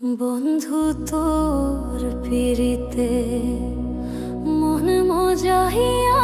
বন্ধু তোর পিড়িতে মন মজাহিয়া